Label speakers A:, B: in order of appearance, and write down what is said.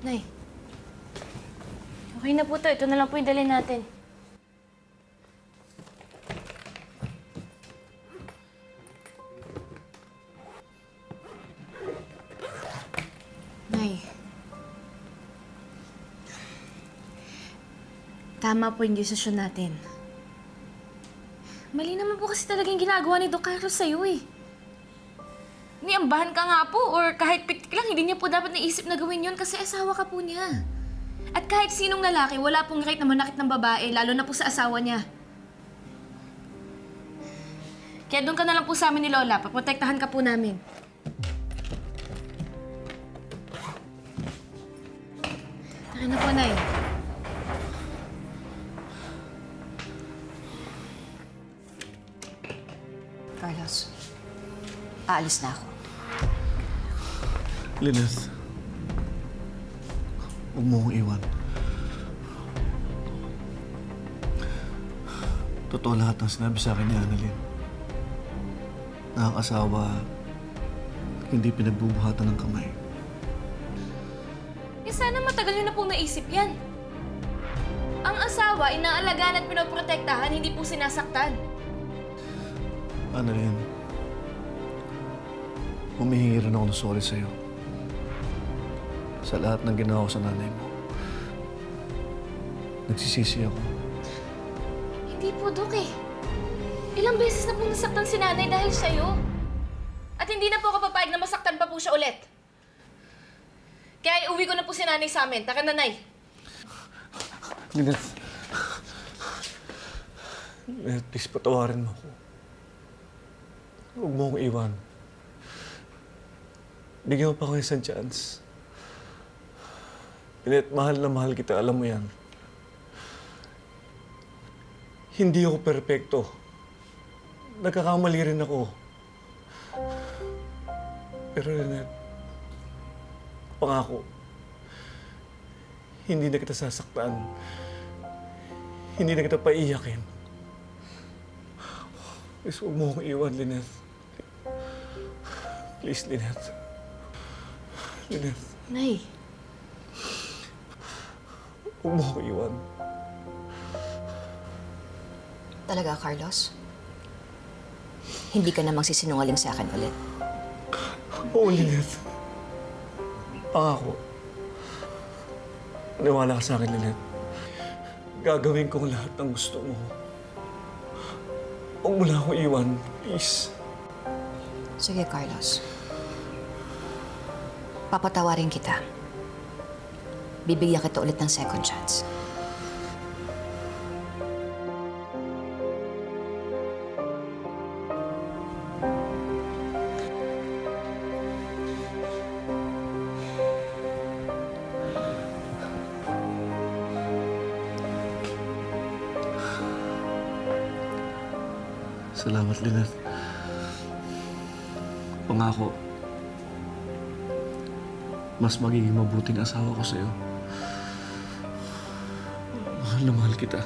A: Nay. Okay na po to. Ito na lang po yung dalhin natin. Nay. Tama po yung desisyon natin. Mali naman po kasi talaga yung ginagawa ni Doc Carlos sa'yo eh. Niambahan ka nga po or kahit pitik lang, hindi niya po dapat naisip na gawin yun kasi asawa ka po niya. At kahit sinong lalaki, wala pong right na manakit ng babae, lalo na po sa asawa niya. Kaya doon ka na lang po sa amin ni Lola, paprotektahan ka po namin. Taka na po, Nay.
B: Carlos, aalis na ako.
C: Lilith, huwag mo akong iwan. Totoo lahat ng sinabi sa akin ni Annalyn. Nakakasawa, hindi pinagbubuhatan ng kamay.
A: Eh sana matagal nyo na pong naisip yan. Ang asawa, inaalagaan at pinoprotektahan, hindi po sinasaktan.
C: Annalyn, humihingi rin ako ng sorry sa'yo. Sa lahat ng ginawa ko sa nanay mo. Nagsisisi ako.
A: Hindi po, Dok eh. Ilang beses na pong nasaktan si nanay dahil sa'yo. At hindi na po ako papayag na masaktan pa po siya ulit. Kaya uwi ko na po si nanay sa amin. Taka nanay.
C: Lynette. Lynette, please patawarin mo ako. Huwag mo akong iwan. Bigyan mo pa ako isang chance. Lynette, mahal na mahal kita. Alam mo yan. Hindi ako perpekto. Nagkakamali rin ako. Pero Lynette, pangako, hindi na kita sasaktan. Hindi na kita paiyakin. Please, huwag mo akong iwan, Lynette. Please, Lynette. Lynette,
A: Nay.
C: Huwag mo akong iwan.
B: Talaga, Carlos? Hindi ka na magsisinungaling sa akin ulit.
C: Oo, Lynette. Pangako. Maniwala ka sa akin, Lynette. Gagawin ko ang lahat ng gusto mo. Huwag mo na akong iwan, please.
B: Sige, Carlos. Papatawarin kita. Bibigyan kita ulit ng second chance.
C: Salamat, Lynette. Pangako, mas magiging mabuting asawa ko sa'yo mahal na mahal kita.